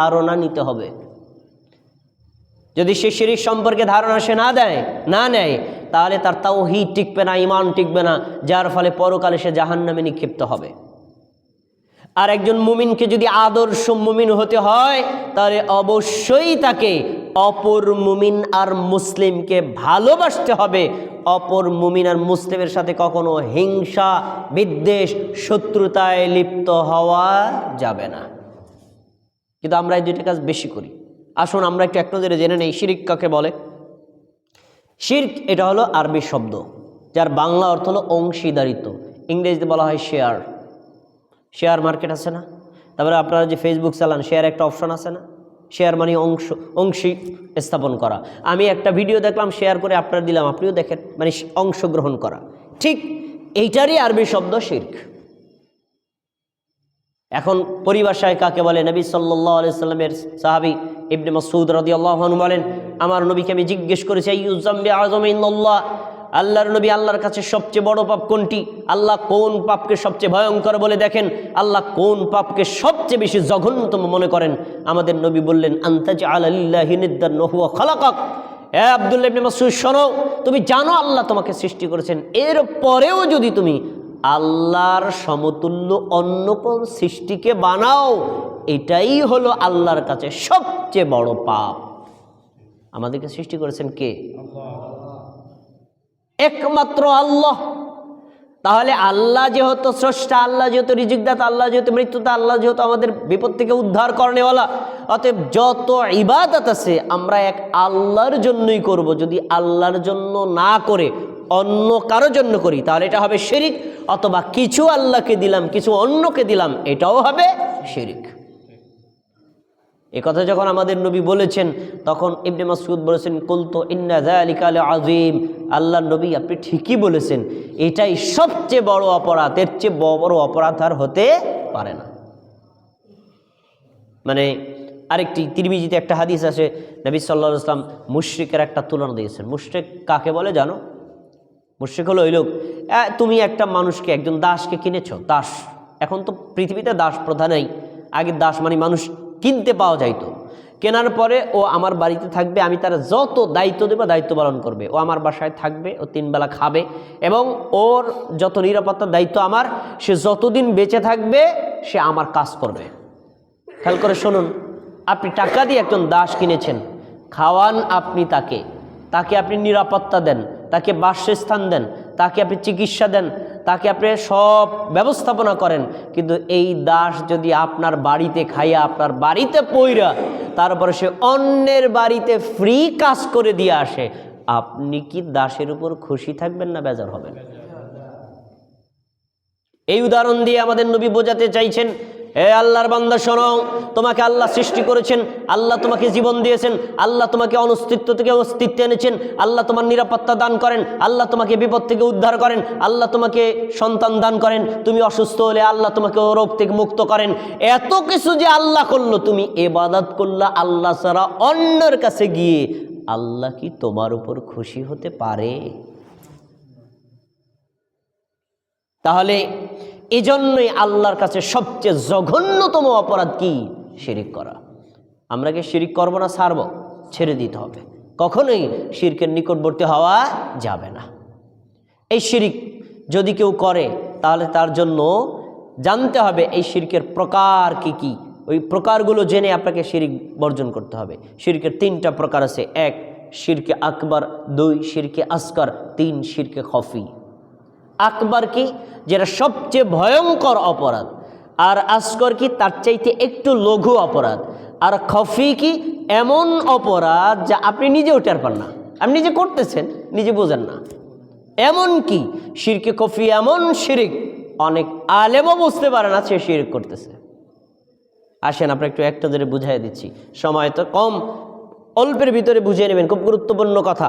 ধারণা নিতে হবে। যদি সে শিরিক সম্পর্কে ধারণা সে না দেয়, না নেয়, তাহলে তার তাও হি টিকবে না ইমান টিকবে না, যার ফলে পরকালে সে জাহান নামে নিক্ষিপ্ত হবে। আর একজন মুমিনকে যদি আদর্শ মুমিন হতে হয়, তাহলে অবশ্যই তাকে অপর মুমিন আর মুসলিমকে ভালোবাসতে হবে। অপর মুমিন আর মুসলিমের সাথে কখনো হিংসা, বিদ্বেষ, শত্রুতায় লিপ্ত হওয়া যাবে না। কিন্তু আমরা এই দুইটা কাজ বেশি করি। আসুন আমরা একটু এক নজরে জেনে নেই, শিরিক কাকে বলে? শির্ক এটা হলো আরবি শব্দ, যার বাংলা অর্থ হলো অংশীদারিত্ব। ইংরেজিতে বলা হয় শেয়ার। শেয়ার মার্কেট আছে না? তারপরে আপনারা যে ফেসবুক চালান, শেয়ার একটা অপশন আছে না? শেয়ার মানে অংশ, অংশী স্থাপন করা। আমি একটা ভিডিও দেখলাম, শেয়ার করে আপনার দিলাম, আপনিও দেখেন মানে অংশগ্রহণ করা। ঠিক এইটারই আরবি শব্দ শির্ক। এখন পরিভাষায় কাকে বলে? নবী সাল্লাহ আলাইসাল্লামের সাহাবি ইবনে মাসুদ রদি আল্লাহন বলেন, আমার নবীকে আমি জিজ্ঞেস করেছি ইউজাম্বি আজম ইন্নল্লাহ আল্লাহর নবী আল্লাহর কাছে সবচেয়ে বড় পাপ কোনটি? আল্লাহ কোন পাপকে সবচেয়ে ভয়ঙ্কর বলে দেখেন? আল্লাহ কোন পাপকে সবচেয়ে বেশি জঘন্যতম মনে করেন? আমাদের নবী বললেন আন্তাজ আল্লাহিনিদ্দার নহুয়া খালাকক। এ আবদুল্লাহ মাসুদ শোনো, তুমি জানো আল্লাহ তোমাকে সৃষ্টি করেছেন। এর পরেও যদি তুমি আল্লাহর সমতুল্য অন্য কোন সৃষ্টিকে বানাও, এটাই হলো আল্লাহর কাছে সবচেয়ে বড় পাপ। আমাদেরকে সৃষ্টি করেছেন কে? একমাত্র আল্লাহ। তাহলে আল্লাহ যেহেতু স্রষ্টা, আল্লাহ যেহেতু রিজিকদাতা, আল্লাহ যেহেতু মৃত্যুতা আল্লাহ যেহেতু আমাদের বিপদ থেকে উদ্ধার করেনেওয়ালা, অতএব যত ইবাদত আছে আমরা এক আল্লাহর জন্যই করব। যদি আল্লাহর জন্য না করে অন্য কারও জন্য করি, তাহলে এটা হবে শিরিক, অথবা কিছু আল্লাহকে দিলাম, কিছু অন্যকে দিলাম, এটাও হবে শিরিক। এ কথা যখন আমাদের নবী বলেছেন, তখন ইবনে মাসুদ বলেছেন, কুলতো ইন্না যালিকা আজিম আল্লাহ নবী আপনি ঠিকই বলেছেন, এটাই সবচেয়ে বড় অপরাধ, এর চেয়ে বড় অপরাধ আর হতে পারে না। মানে আরেকটি তিরমিজিতে একটা হাদিস আছে, নবী সাল্লাহ ইসলাম মুশ্রিকের একটা তুলনা দিয়েছেন। মুশ্রিক কাকে বলে জানো? মুশ্রিক হলো ওই লোক তুমি একটা মানুষকে, একজন দাসকে কিনেছ, দাস। এখন তো পৃথিবীতে দাস প্রধানই আগে দাস মানে মানুষ কিনতে পাওয়া যাইতো। কেনার পরে ও আমার বাড়িতে থাকবে, আমি তার যত দায়িত্ব দেবো, দায়িত্ব পালন করবে। ও আমার বাসায় থাকবে, ও তিনবেলা খাবে এবং ওর যত নিরাপত্তার দায়িত্ব আমার, সে যতদিন বেঁচে থাকবে, সে আমার কাজ করবে। খেয়াল করে শুনুন, আপনি টাকা দিয়ে একজন দাস কিনেছেন, খাওয়ান আপনি তাকে তাকে আপনি নিরাপত্তা দেন। তাকে বাসস্থান দেন, তাকে আপনি চিকিৎসা দেন, তাকে আপনি সব ব্যবস্থাপনা করেন। কিন্তু এই দাস যদি আপনার বাড়িতে খাইয়া, আপনার বাড়িতে পইরা, তারপরে সে অন্যের বাড়িতে ফ্রি কাজ করে দিয়ে আসে, আপনি কি দাসের উপর খুশি থাকবেন না বেজার হবেন? এই উদাহরণ দিয়ে আমাদের নবী বোঝাতে চাইছেন এ আল্লাহর বান্দা, শোনো, তোমাকে আল্লাহ সৃষ্টি করেছেন, আল্লাহ তোমাকে জীবন দিয়েছেন, আল্লাহ তোমাকে অনস্তিত্ব থেকে অস্তিত্বে এনেছেন, আল্লাহ তোমার নিরাপত্তা দান করেন, আল্লাহ তোমাকে বিপদ থেকে উদ্ধার করেন, আল্লাহ তোমাকে সন্তান দান করেন, তুমি অসুস্থ হলে আল্লাহ তোমাকে রোগ থেকে মুক্ত করেন। এত কিছু যে আল্লাহ করল, তুমি এবাদত করলা, আল্লাহ ছাড়া অন্যের কাছে গিয়ে আল্লাহ কি তোমার উপর খুশি হতে পারে? তাহলে এজন্যই আল্লাহর কাছে সবচেয়ে জঘন্যতম অপরাধ কি? শিরিক করা। আমরা কি শিরিক করব না ছাড়ব? ছেড়ে দিতে হবে। কখনোই শিরকের নিকটবর্তী হওয়া যাবে না। এই শিরিক যদি কেউ করে, তাহলে তার জন্য জানতে হবে এই শিরকের প্রকার কি কি। ওই প্রকারগুলো জেনে আপনাকে শিরিক বর্জন করতে হবে। শিরকের তিনটা প্রকার আছে। এক, শিরকে আকবর, দুই, শিরকে আসকর, তিন, শিরকে খফি। আকবর কি? যেটা সবচেয়ে ভয়ঙ্কর অপরাধ। আর আসকর কি? তার চাইতে একটু লঘু অপরাধ। আর খফি কি? এমন অপরাধ যা আপনি নিজেও টের পান না। আপনি নিজে করতেছেন, নিজে বোঝেন না। এমন কি? শিরকে খফি এমন শিরিক। অনেক আলেমও বুঝতে পারে না সে শিরিক করতেছে। আসেন আমরা একটু একটা ধরে বুঝাই দিচ্ছি। সময় তো কম। অল্পের ভিতরে বুঝিয়ে নেবেন, খুব গুরুত্বপূর্ণ কথা।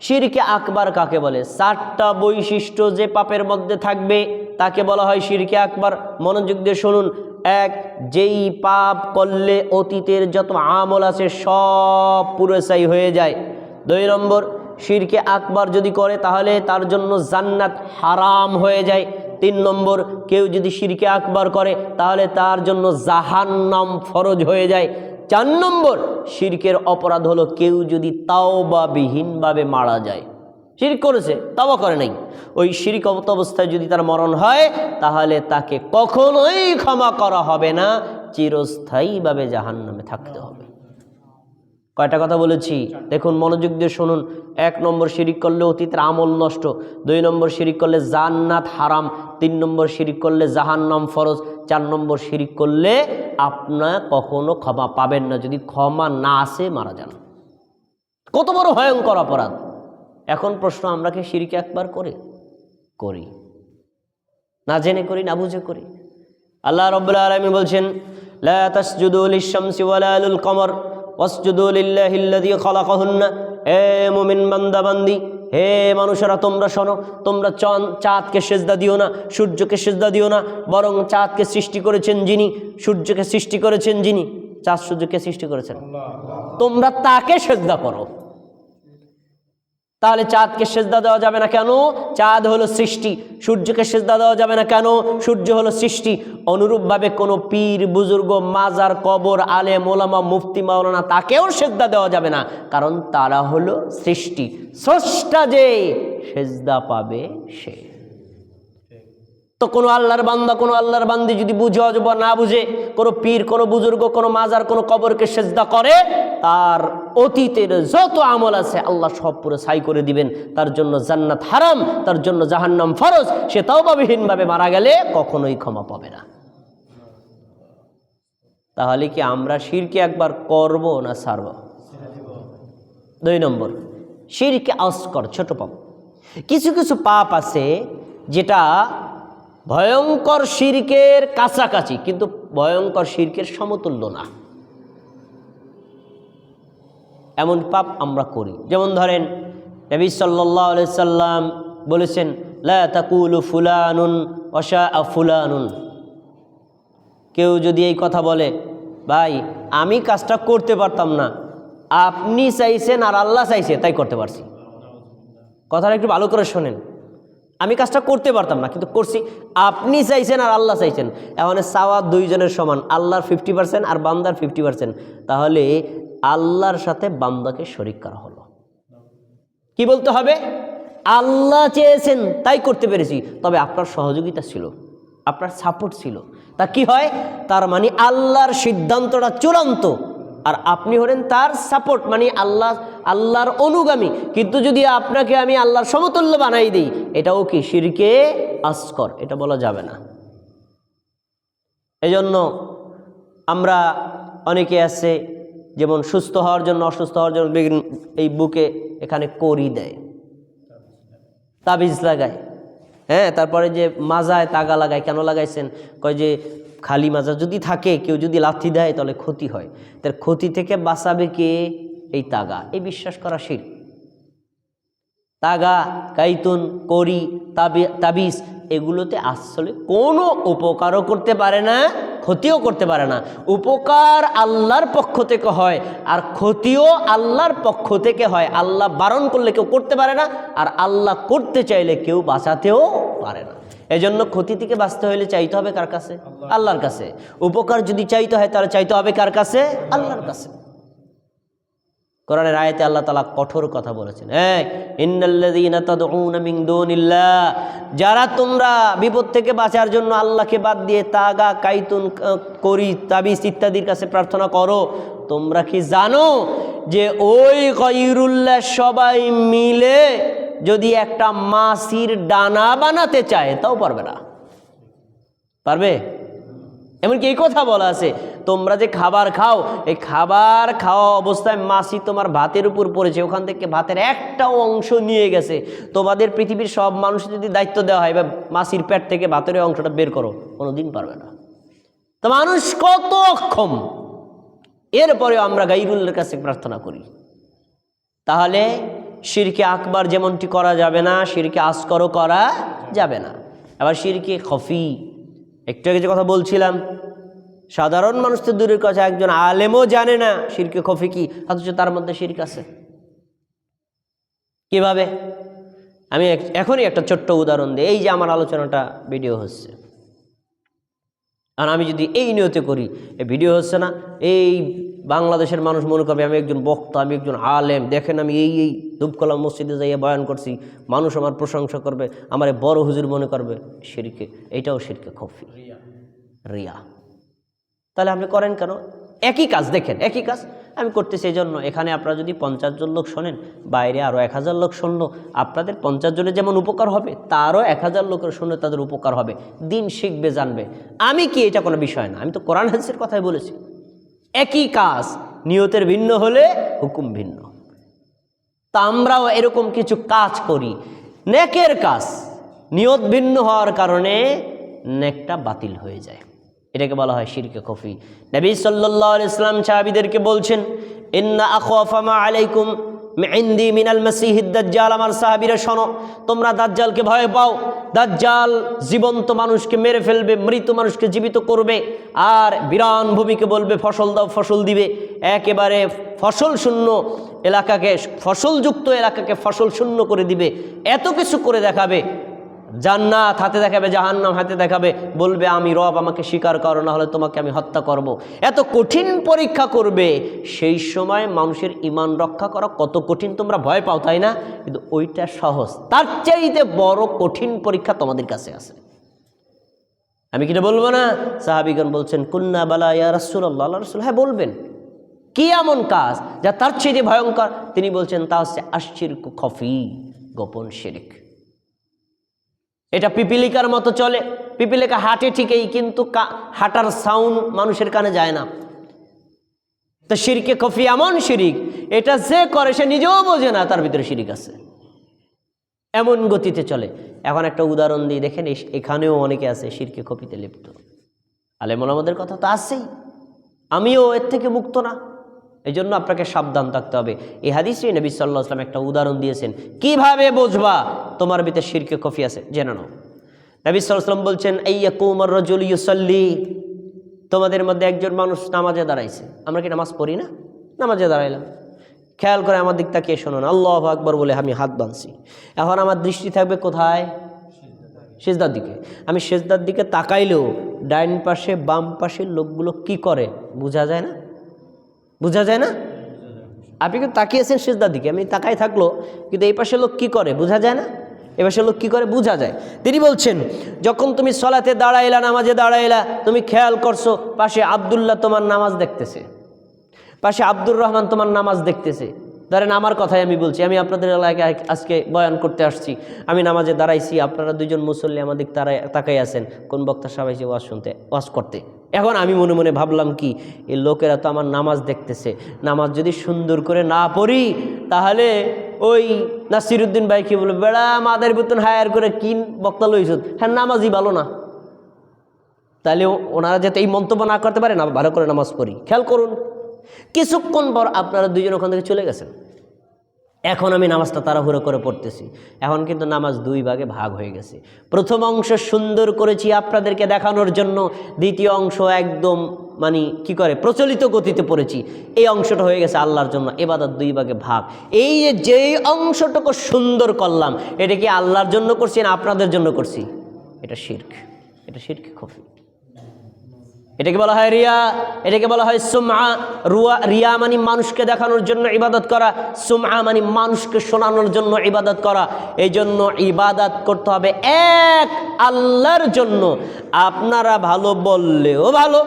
শিরকে আকবার কাকে বলে? চারটা বৈশিষ্ট্য যে পাপের মধ্যে থাকবে, তাকে বলা হয় শিরকে আকবার। মনোযোগ দিয়ে শুনুন। এক, যেই পাপ করলে অতীতের যত আমল আছে সব পুরোসাই হয়ে যায়। দুই নম্বর, শিরকে আকবার যদি করে, তাহলে তার জন্য জান্নাত হারাম হয়ে যায়। তিন নম্বর, কেউ যদি শিরকে আকবার করে, তাহলে তার জন্য জাহান্নাম ফরজ হয়ে যায়। চার নম্বর, শিরকের অপরাধ হলো কেউ যদি তাও বা বিহীনভাবে মারা যায়। শিরিক করেছে তাও করে নাই। ওই শিরিক অবস্থায় যদি তার মরণ হয়, তাহলে তাকে কখনোই ক্ষমা করা হবে না চিরস্থায়ীভাবে জাহান নামে থাকতে হবে। কয়টা কথা বলেছি? দেখুন, মনোযোগ দিয়ে শুনুন। এক নম্বর, শিরিক করলে অতীতের আমল নষ্ট। দুই নম্বর, শিরিক করলে জান্নাত হারাম। তিন নম্বর, শিরিক করলে জাহান্নাম ফরজ। চার নম্বর শিরিক করলে আপনার কখনো ক্ষমা পাবেন না। যদি ক্ষমা না আসে, মারা যান। কত বড় ভয়ঙ্কর অপরাধ। এখন প্রশ্ন, আমরা কি শিরিক একবার করে? করি। না জেনে করি, না বুঝে করি। আল্লাহ রব্বুল আলমী বলছেন, লা তাসজুদু লিশ-শামসি ওয়ালা লিল কমর, ওয়াসজুদু লিল্লাহিল্লাযী খালাকাহুন্না। হে মুমিন বান্দা, বান্দি হে মানুষেরা তোমরা শোনো তোমরা চন চাঁদকে সেজদা দিও না সূর্যকে সেজদা দিও না বরং চাঁদকে সৃষ্টি করেছেন যিনি সূর্যকে সৃষ্টি করেছেন যিনি চাঁদ সূর্যকে সৃষ্টি করেছেন। তোমরা তাকে সেজদা করো। তাহলে চাঁদকে সেজদা দেওয়া যাবে না কেন? চাঁদ হলো সৃষ্টি, সূর্যকে সেজদা দেওয়া যাবে না কেন? সূর্য হলো সৃষ্টি। অনুরূপভাবে কোনো পীর, বুজুর্গ, মাজার, কবর আলে মোলামা মুফতি, মাওলানা তাকেও সেজদা দেওয়া যাবে না। কারণ তারা হলো সৃষ্টি। স্রষ্টা যে সেজদা পাবে সে। তো কোনো আল্লাহর বান্দা, কোনো আল্লাহর বান্দি যদি বুঝে অথবা না বুঝে, কোনো পীর, কোনো বুজুর্গ, কোনো মাজার, কোনো কবরকে সেজদা করে, তার অতীতের যত আমল আছে আল্লাহ সব পুরো সাই করে দিবেন। তার জন্য জান্নাত হারাম, তার জন্য জাহান্নাম ফরজ। সে তাও তাওবাবিহীনভাবে মারা গেলে কখনোই ক্ষমা পাবে না। তাহলে কি আমরা শিরকে একবার করব না সারব দুই নম্বর, শিরকে আসকর ছোট পাপ। কিছু কিছু পাপ আছে যেটা ভয়ঙ্কর শিরকের কাছাকাছি, কিন্তু ভয়ঙ্কর শিরকের সমতুল্য না। এমন পাপ আমরা করি। যেমন ধরেন, নবী সাল্লাহ সাল্লাম বলেছেন, লা তাকুলু ফুলানুন অশা ফুলানুন। কেউ যদি এই কথা বলে, ভাই, আমি কাজটা করতে পারতাম না। আপনি চাইছেন আর আল্লাহ চাইছে, তাই করতে পারছি। কথাটা একটু ভালো করে শোনেন। আমি কাজটা করতে পারতাম না, কিন্তু করছি। আপনি চাইছেন আর আল্লাহ চাইছেন। এখন চাওয়া দুইজনের সমান, আল্লাহর ফিফটি পার্সেন্ট আর বান্দার ফিফটি পার্সেন্ট তাহলে আল্লাহর সাথে বান্দাকে শরিক করা হলো। কি বলতে হবে? আল্লাহ চেয়েছেন, তাই করতে পেরেছি। তবে আপনার সহযোগিতা ছিল, আপনার সাপোর্ট ছিল। তা কি হয়? তার মানে আল্লাহর সিদ্ধান্তটা চূড়ান্ত। আর আপনি হলেন তার সাপোর্ট মানে আল্লাহ আল্লাহর অনুগামী। কিন্তু যদি আপনাকে আমি আল্লাহর সমতুল্য বানাই দিই, এটাও কি শিরকে? আসকর। এটা বলা যাবে না। এজন্য আমরা অনেকে আছে, যেমন সুস্থ হওয়ার জন্য, অসুস্থ হওয়ার জন্য এই বুকে এখানে করি দেয়। তাবিজ লাগায়। হ্যাঁ তারপরে যে মাজায় তাগা লাগায়, কেন লাগাইছেন? কয় যে খালি মাজা যদি থাকে, কেউ যদি লাথি দেয়, তাহলে ক্ষতি হয়। তার ক্ষতি থেকে বাঁচাবে কে? এই তাগা, এই বিশ্বাস করা শির। তাগা, কাইতুন, করি তাবিজ, এগুলোতে আসলে কোনো উপকারও করতে পারে না, ক্ষতিও করতে পারে না। উপকার আল্লাহর পক্ষ থেকে হয়, আর ক্ষতিও আল্লাহর পক্ষ থেকে হয়। আল্লাহ বারণ করলে কেউ করতে পারে না, আর আল্লাহ করতে চাইলে কেউ বাঁচাতেও পারে না। এজন্য ক্ষতি থেকে বাঁচতে হলে চাইতে হবে কার কাছে? আল্লাহর কাছে। উপকার যদি চাইতে হয় তাহলে চাইতে হবে কার কাছে? আল্লাহর কাছে। কোরআনের আয়াতে আল্লাহ তালা কঠোর কথা বলেছেন। হ্যাঁ ইন্নাল্লাযীনা তাদউনা মিন দুনিল্লাহ যারা তোমরা বিপদ থেকে বাঁচার জন্য আল্লাহকে বাদ দিয়ে তাগা, কাইতুন করি, তাবিজ ইত্যাদির কাছে প্রার্থনা করো, তোমরা কি জানো যে ওই গয়রুল্লাহ সবাই মিলে যদি একটা মাসির ডানা বানাতে চায়, তাও পারবে না। পারবে? এমনকি এই কথা বলা আছে, তোমরা যে খাবার খাও, এই খাবার খাওয়া অবস্থায় মাছি তোমার ভাতের উপর পড়েছে, ওখান থেকে ভাতের একটা অংশ নিয়ে গেছে। তোমাদের পৃথিবীর সব মানুষ যদি দায়িত্ব দেওয়া হয় বা মাছির পেট থেকে ভাতের অংশটা বের করো, কোনোদিন পারবে না। তো মানুষ কত অক্ষম। এরপরেও আমরা গাইরুল্লের কাছে প্রার্থনা করি। তাহলে শিরকে আকবার যেমনটি করা যাবে না, শিরকে আসকরও করা যাবে না। আবার শিরকে খফি। একটু আগে যে কথা বলছিলাম, সাধারণ মানুষ তো দূরের কথা একজন আলেমও জানে না শিরকে খফি কি, অথচ তার মধ্যে শিরক আছে। কীভাবে? আমি এখনই একটা ছোট্ট উদাহরণ দিই এই যে আমার আলোচনাটা ভিডিও হচ্ছে। আর আমি যদি এই নিয়তে করি ভিডিও হচ্ছে না, এই বাংলাদেশের মানুষ মনে করবে আমি একজন বক্তা আমি একজন আলেম। দেখেন আমি এই এই দুবকলা মসজিদে যাইয়ে বয়ান করছি। মানুষ আমার প্রশংসা করবে আমার বড় হুজুর মনে করবে। শিরকে এইটাও শিরকে খফি। রিয়া। তাহলে আপনি করেন কেন? একই কাজ দেখেন একই কাজ। আমি করতেছি এই জন্য এখানে আপনারা যদি পঞ্চাশ জন লোক শোনেন বাইরে আরও এক হাজার লোক শুনল আপনাদের পঞ্চাশ জনের যেমন উপকার হবে তারও এক হাজার লোকের শুনলে তাদের উপকার হবে। দিন শিখবে জানবে। আমি কি এটা কোনো বিষয় না? আমি তো কোরআন হাদিসের কথাই বলেছি। একই কাজ, নিয়তের ভিন্ন হলে হুকুম ভিন্ন। তা আমরাও এরকম কিছু কাজ করি। নেকের কাজ, নিয়ত ভিন্ন হওয়ার কারণে নেকটা বাতিল হয়ে যায়। এটাকে বলা হয় শিরকে কফি নবী সাল্লাহ ইসলাম সাহাবিদেরকে বলছেন, ইন্না আখাফামা আলাইকুম ইন্দি মিনাল মাসিহিদ দাজ্জাল। আমার সাহাবিরা শোনো, তোমরা দাজ্জালকে ভয় পাও। দাজ্জাল জীবন্ত মানুষকে মেরে ফেলবে, মৃত মানুষকে জীবিত করবে, আর বিরান ভূমিকে বলবে, ফসল দাও, ফসল দিবে। একেবারে ফসল শূন্য এলাকাকে, ফসলযুক্ত এলাকাকে ফসল শূন্য করে দিবে। এত কিছু করে দেখাবে। জান্নাত, হাতে দেখাবে জাহান্নাম, হাতে দেখাবে, বলবে, আমি রব, আমাকে স্বীকার করো, না হলে তোমাকে আমি হত্যা করব। এত কঠিন পরীক্ষা করবে, সেই সময় মানুষের ইমান রক্ষা করা কত কঠিন তোমরা ভয় পাও, তাই না? কিন্তু ওইটা সহজ। তার চাইতে বড় কঠিন পরীক্ষা তোমাদের কাছে আছে। আমি কিনা বলব না? সাহাবিগণ বলছেন, কুন্না বালা ইয়া রাসুল আল্লাহ রসুল হ্যাঁ বলবেন। কি এমন কাজ যা তার চেয়ে ভয়ঙ্কর? তিনি বলছেন, তা হচ্ছে আশ্চির খফি, গোপন শিরিক। এটা পিপিলিকার মতো চলে। পিপিলিকা হাঁটে ঠিকই, কিন্তু হাঁটার সাউন্ড মানুষের কানে যায় না। তো শিরকে কফি এমন শিরিক, এটা যে করে সে নিজেও বোঝে না তার ভিতরে শিরিক আছে। এমন গতিতে চলে। এখন একটা উদাহরণ দিয়ে দেখেন এখানেও অনেকে আছে শিরকে কপিতে লিপ্ত। আলেমন আমাদের কথা তো আছেই। আমিও এর থেকে মুক্ত না। এই জন্য আপনাকে সাবধান থাকতে হবে। এই হাদিসে নবী সাল্লাহ আসলাম একটা উদাহরণ দিয়েছেন। কীভাবে বুঝবা তোমার ভিতরে শিরকে কফি আছে? জেনে নাও। নবী সাল্লাম বলছেন এই কুমার রজুল ইউসল্লি। তোমাদের মধ্যে একজন মানুষ নামাজে দাঁড়াইছে। আমরা কি নামাজ পড়ি না? নামাজে দাঁড়াইলাম। খেয়াল করে আমার দিক তাকিয়ে শোনো না আল্লাহ আকবর বলে আমি হাত বাঁধছি। এখন আমার দৃষ্টি থাকবে কোথায়? সেজদার দিকে। আমি সেজদার দিকে তাকাইলেও ডাইন পাশে বাম পাশের লোকগুলো কি করে? বোঝা যায় না? বোঝা যায় না? আপনি কিন্তু তাকিয়েছেন সেজদার দিকে। আমি তাকাই থাকল, কিন্তু এই পাশের লোক কী করে? বোঝা যায় না? এ পাশের লোক কী করে? বোঝা যায়। তিনি বলছেন, যখন তুমি সলাতে দাঁড়াইলা, নামাজে দাঁড়াইলা, তুমি খেয়াল করছ, পাশে আবদুল্লাহ তোমার নামাজ দেখতেছে। পাশে আব্দুর রহমান তোমার নামাজ দেখতেছে। ধরেন আমার কথাই আমি বলছি, আমি আপনাদের এলাকায় আজকে বয়ান করতে আসছি। আমি নামাজে দাঁড়াইছি, আপনারা দুজন মুসল্লি আমাদের তারাই, তাকাই আছেন। কোন বক্তা সবাই ওয়াজ শুনতে, ওয়াজ করতে। এখন আমি মনে মনে ভাবলাম কি এই লোকেরা তো আমার নামাজ দেখতেছে। নামাজ যদি সুন্দর করে না পড়ি, তাহলে ওই নাসিরুদ্দিন ভাই কি বলবে, বেড়া, মাদের বেতন হায়ার করে কি বক্তা লইছ? হ্যাঁ নামাজই ভালো না। তাহলে ওনারা যাতে এই মন্তব্য না করতে পারে, না, ভালো করে নামাজ পড়ি। খেয়াল করুন, কিছুক্ষণ পর আপনারা দুজন ওখান থেকে চলে গেছেন। এখন আমি নামাজটা তাড়াহুড়ো করে পড়তেছি। এখন কিন্তু নামাজ দুই ভাগে ভাগ হয়ে গেছে। প্রথম অংশ সুন্দর করেছি আপনাদেরকে দেখানোর জন্য, দ্বিতীয় অংশ একদম মানে কি করে, প্রচলিত গতিতে পড়েছি। এই অংশটা হয়ে গেছে আল্লাহর জন্য এবাদত দুই ভাগে ভাগ। এই যে যেই অংশটুকু সুন্দর করলাম, এটা কি আল্লাহর জন্য করছি না আপনাদের জন্য করছি? এটা শির্ক। এটা শির্ক খফি এটাকে বলা হয় রিয়া, এটাকে বলা হয় সুমা রুয়া, রিয়া মানে মানুষকে দেখানোর জন্য ইবাদত করা সুমা মানে মানুষকে শোনানোর জন্য ইবাদত করা। এই জন্য ইবাদত করতে হবে এক আল্লাহর জন্য। আপনারা ভালো বললেও ভালো,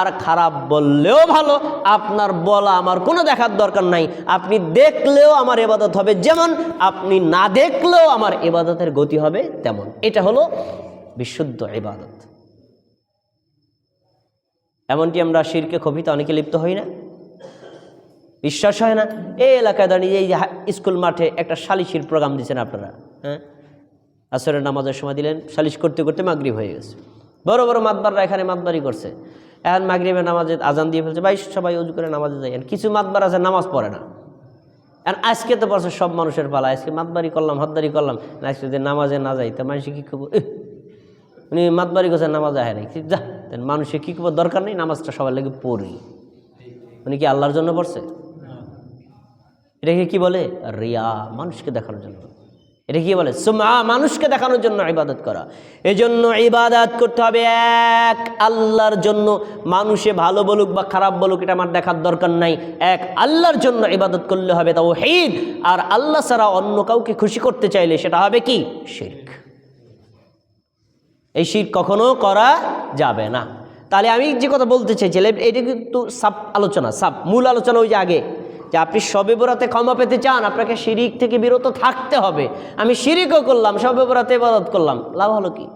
আর খারাপ বললেও ভালো। আপনার বলা আমার কোনো দেখার দরকার নাই। আপনি দেখলেও আমার এবাদত হবে যেমন, আপনি না দেখলেও আমার এবাদতের গতি হবে তেমন। এটা হলো বিশুদ্ধ ইবাদত। এমনটি আমরা শিরকে কবিতা অনেকে লিপ্ত হই না। বিশ্বাস হয় না। এই এলাকায় দাঁড়িয়ে এই স্কুল মাঠে একটা সালিশির প্রোগ্রাম দিচ্ছেন আপনারা হ্যাঁ? আসরের নামাজের সময় দিলেন সালিশ করতে করতে মাগরিব হয়ে গেছে। বড় বড় মাতবাররা এখানে মাতবারি করছে। এখন মাগরিবের নামাজে আজান দিয়ে ফেলছে ভাই সবাই উজু করে নামাজে যায় কিছু মাতবার আছে নামাজ পড়ে না। আর আজকে তো পড়ছে সব মানুষের পালা আজকে মাতবারি করলাম হদ্দারি করলাম। না আজকে যদি নামাজে না যাই তা মানুষে কী এহ, উনি মাতবারি করছেন নামাজ আহে কি যা। তাই মানুষের কী করব দরকার নেই? নামাজটা সবার লাগে পড়ি। উনি কি আল্লাহর জন্য পড়ছে? এটাকে কি বলে? রিয়া, মানুষকে দেখানোর জন্য। এটা কি বলে? সুমা মানুষকে দেখানোর জন্য ইবাদত করা। এই এজন্য ইবাদত করতে হবে এক। আল্লাহর জন্য মানুষে ভালো বলুক বা খারাপ বলুক, এটা আমার দেখার দরকার নাই। এক, আল্লাহর জন্য ইবাদত করলে হবে তাও হিদ আর আল্লাহ ছাড়া অন্য কাউকে খুশি করতে চাইলে সেটা হবে কি? শির্ক। এই শির কখনো করা যাবে না। তাহলে আমি যে কথা বলতে চাইছিলাম, এটা কিন্তু সাব আলোচনা, সাব মূল আলোচনা ওই যে আগে, যে আপনি সবে বরাতে ক্ষমা পেতে চান, আপনাকে শিরিক থেকে বিরত থাকতে হবে। আমি শিরিকও করলাম সবে বরাতে ইবাদত করলাম। লাভ হলো কি?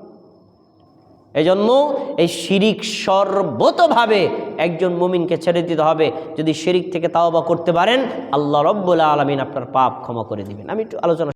এই জন্য এই শিরিক সর্বতভাবে একজন মুমিনকে ছেড়ে দিতে হবে। যদি শিরিক থেকে তাওবা করতে পারেন, আল্লাহ রব্বুল আলমিন আপনার পাপ ক্ষমা করে দিবেন। আমি একটু আলোচনা